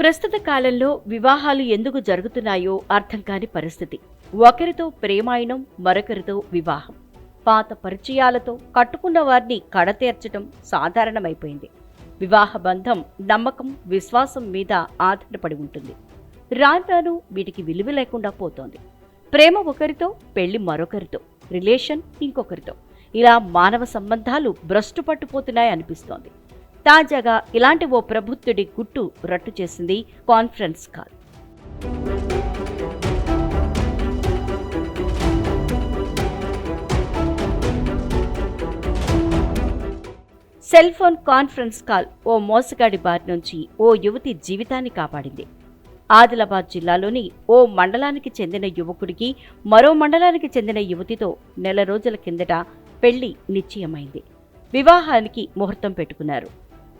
ప్రస్తుత కాలంలో వివాహాలు ఎందుకు జరుగుతున్నాయో అర్థం కాని పరిస్థితి. ఒకరితో ప్రేమాయణం మరొకరితో వివాహం. పాత పరిచయాలతో కట్టుకున్న వారిని కడతీర్చడం సాధారణమైపోయింది. వివాహ బంధం నమ్మకం విశ్వాసం మీద ఆధారపడి ఉంటుంది. రాను రాను వీటికి విలువ లేకుండా పోతోంది. ప్రేమ ఒకరితో పెళ్ళి మరొకరితో రిలేషన్ ఇంకొకరితో. ఇలా మానవ సంబంధాలు భ్రష్టు పట్టుపోతున్నాయి అనిపిస్తోంది తాజాగా ఇలాంటి ఓ ప్రబుద్ధుడి గుట్టు రట్టు చేసింది conference call. Cell phone conference call ఓ మోసగాడి బారి నుంచి ఓ యువతి జీవితాన్ని కాపాడింది. ఆదిలాబాద్ జిల్లాలోని ఓ మండలానికి చెందిన యువకుడికి మరో మండలానికి చెందిన యువతితో నెల రోజుల కిందట పెళ్ళి నిశ్చయమైంది. వివాహానికి ముహూర్తం పెట్టుకున్నారు.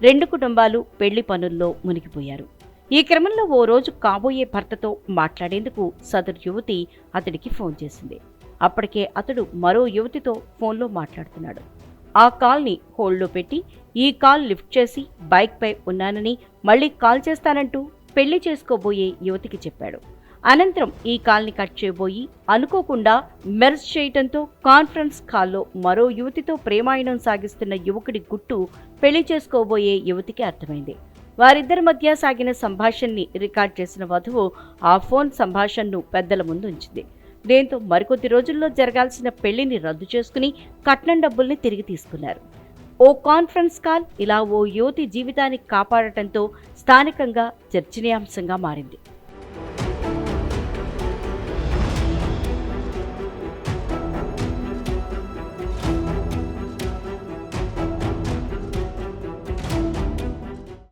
రెండు కుటుంబాలు పెళ్ళి పనుల్లో మునిగిపోయారు. ఈ క్రమంలో ఓ రోజు కాబోయే భర్తతో మాట్లాడేందుకు సదరు యువతి అతడికి ఫోన్ చేసింది. అప్పటికే అతడు మరో యువతితో ఫోన్లో మాట్లాడుతున్నాడు. ఆ కాల్ని హోల్డ్లో పెట్టి ఈ కాల్ లిఫ్ట్ చేసి బైక్పై ఉన్నానని మళ్ళీ కాల్ చేస్తానంటూ పెళ్ళి చేసుకోబోయే యువతికి చెప్పాడు. అనంతరం ఈ కాల్ని కట్ చేయబోయి అనుకోకుండా మెర్జ్ చేయటంతో కాన్ఫరెన్స్ కాల్లో మరో యువతితో ప్రేమాయణం సాగిస్తున్న యువకుడి గుట్టు పెళ్ళి చేసుకోబోయే యువతికి అర్థమైంది. వారిద్దరి మధ్య సాగిన సంభాషణని రికార్డ్ చేసిన వధువు ఆ ఫోన్ సంభాషణను పెద్దల ముందు ఉంచింది. దీంతో మరికొద్ది రోజుల్లో జరగాల్సిన పెళ్ళిని రద్దు చేసుకుని కట్నం డబ్బుల్ని తిరిగి తీసుకున్నారు. ఓ కాన్ఫరెన్స్ కాల్ ఇలా ఓ యువతి జీవితాన్ని కాపాడటంతో స్థానికంగా చర్చనీయాంశంగా మారింది.